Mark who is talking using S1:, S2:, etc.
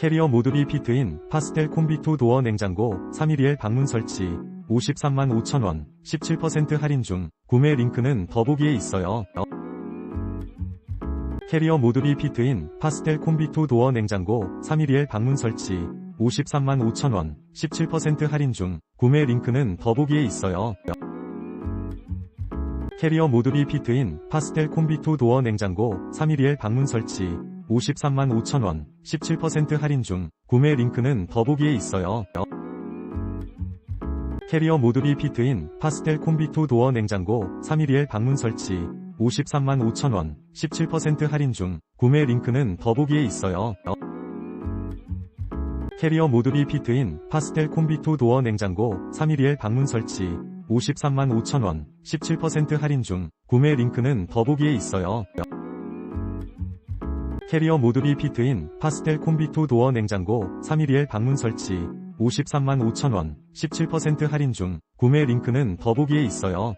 S1: 캐리어 모듈이 피트인 파스텔 콤비2 도어 냉장고 3일리엘 방문 설치 53만 5천원 17% 할인 중 구매 링크는 더보기에 있어요. 캐리어 모듈이 피트인 파스텔 콤비2 도어 냉장고 3일리엘 방문 설치 53만 5천원 17% 할인 중 구매 링크는 더보기에 있어요. 캐리어 모듈이 피트인 파스텔 콤비2 도어 냉장고 3일리엘 방문 설치 53만 5천원 17% 할인 중 구매 링크는 더보기에 있어요. 캐리어 모듈이 피트인 파스텔 콤비2 도어 냉장고 3일리엘 방문 설치 53만 5천원 17% 할인 중 구매 링크는 더보기에 있어요. 캐리어 모듈이 피트인 파스텔 콤비2 도어 냉장고 3일리엘 방문 설치 53만 5천원 17% 할인 중 구매 링크는 더보기에 있어요. 캐리어 모듈이 피트인 파스텔 콤비2 도어 냉장고 3일리엘 방문 설치 53만 5천원 17% 할인 중 구매 링크는 더보기에 있어요.